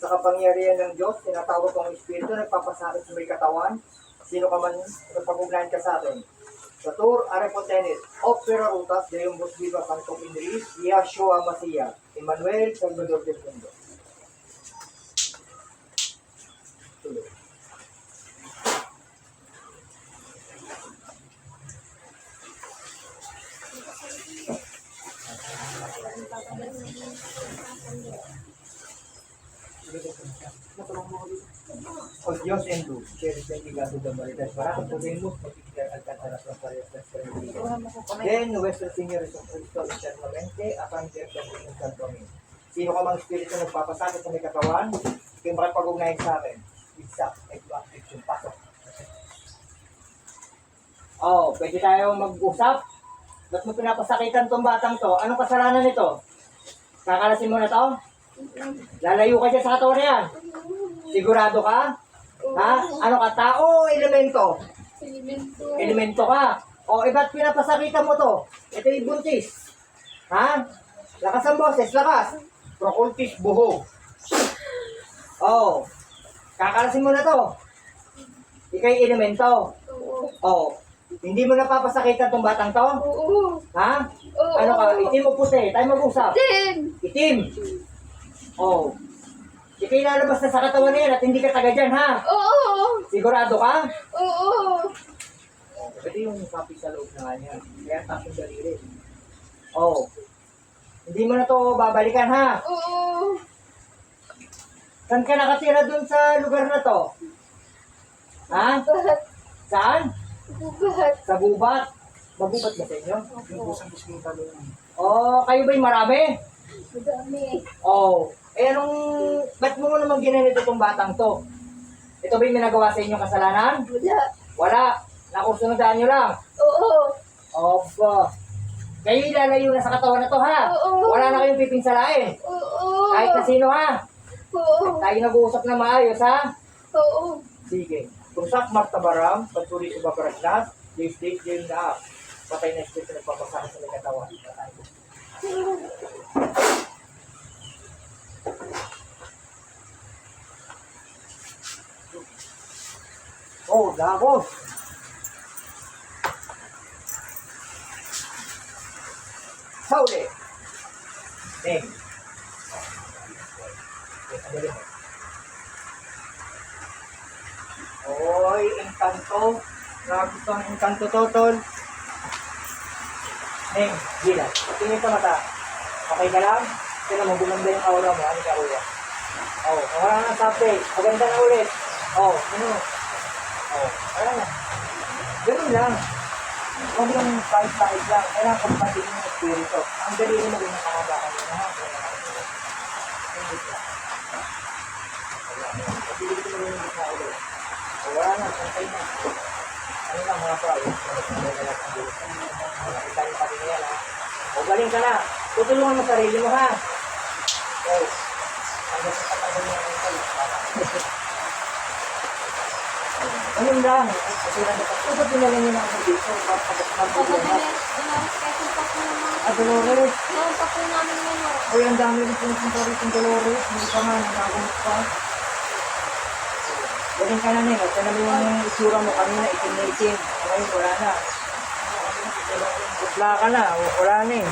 Sa kapangyarihan ng Diyos, tinatawag kong Espiritu, nagpapasakit sa may katawan. Sino ka man nagpag-ugnayan ka sa atin. Sa Tur, Arepotenet, Opera Rutas, Dayong Busbiba, Pangkong Indris, Yahshua Masiya, Emmanuel, Salvador del Mundo. Tuloy. O Diyos en luz, quieres bendiga tu verdad para que podamos notificar alcanzar las transparencias Then, nuestro Señor Jesucristo eternamente, akan Diyos ang Santo Amin. Sino ka mang espiritu na nagpapasakit sa may katawan, ikaw makipag-ugnayan sa amin. Isa, ito action, pasok. Oh, pwede tayo mag-usap? Ba't mo pinapasakitan tong batang to? Anong kasalanan nito? Kakalasin mo na to? Lalayo ka dyan sa katawan na yan. Sigurado ka? Ha? Ano ka? Tao o elemento? Elemento. Elemento ka. O, eh ba't pinapasakitan mo to? Ito yung buntis. Ha? Lakas ang boses, lakas. Procultis buho. Oh, kakalasin mo na to. Ikay elemento. Oo. Oh, hindi mo napapasakitan tong batang to? Oo. Ha? Oo. Ano ka? Itim o puti? Tayo mag-usap. Din. Itim. Oh. Ikay lalabas na sa katawan na yan at hindi ka taga dyan, ha? Oo. Sigurado ka? Oo. Pwede yung copy sa loob na nga niya. Kaya tapos daliri. Oh. Hindi mo na to babalikan, ha? Oo. Saan ka nakatira dun sa lugar na to? Ha? Bahat. Saan? Bahat. Sa gubat. Magubat ba sa inyo? Opo. Oh, kayo ba'y marami? Madami. Oh. Eh, anong... Ba't mo naman ginanito itong batang to? Ito ba'y minagawa sa inyo kasalanan? Wala. Wala. Nakusunodaan nyo lang. Oo. Opo. Kayo ilalayo na sa katawan na to, ha? Oo. Wala na kayong pipinsalain. Oo. Kahit na sino, ha? Oo. Tayo nag-uusap na maayos, ha? Oo. Sige. Tumsak martabaram, pagtuli sa babarasnas, days days day na Patay na espiritu na nagpapasakit sa may katawan. Patay. Oh, dagos. Sauli. Mo. Oy, engkanto. Grabe itong engkanto totol. Neng, gila. Tingin sa mata. Okay ka lang? Tingnan mo, gumanda yung aura mo. Ano ka, kuya? Oh, wala na sabi. Maganda na ulit. Oh, ano? Oh, wala na. Ganun lang. Huwag lang kahit-kahit lang. Kailangan kumpatin yung espiritu. Ang dali mo rin ang kakabakan mo. Wala na, santay na. Ano lang mga pa, yung Nakita niyo pati na yan ha. O galing ka na. Tutulungan mo sarili mo ha. Okay. Hanggang sa patagal mo ng kayo. Ganun lang. Lang ba dinala niyo na ako dito? Ah, Dolores. Noon pa ang dami rin pumupunta rito ng Dolores. Hindi pa nga, nakagamot pa. Galing ka na nila. Tinan mo yung itsura mo kanina, itim na itim. Ngayon, wala na. Putla ka na, wala na eh.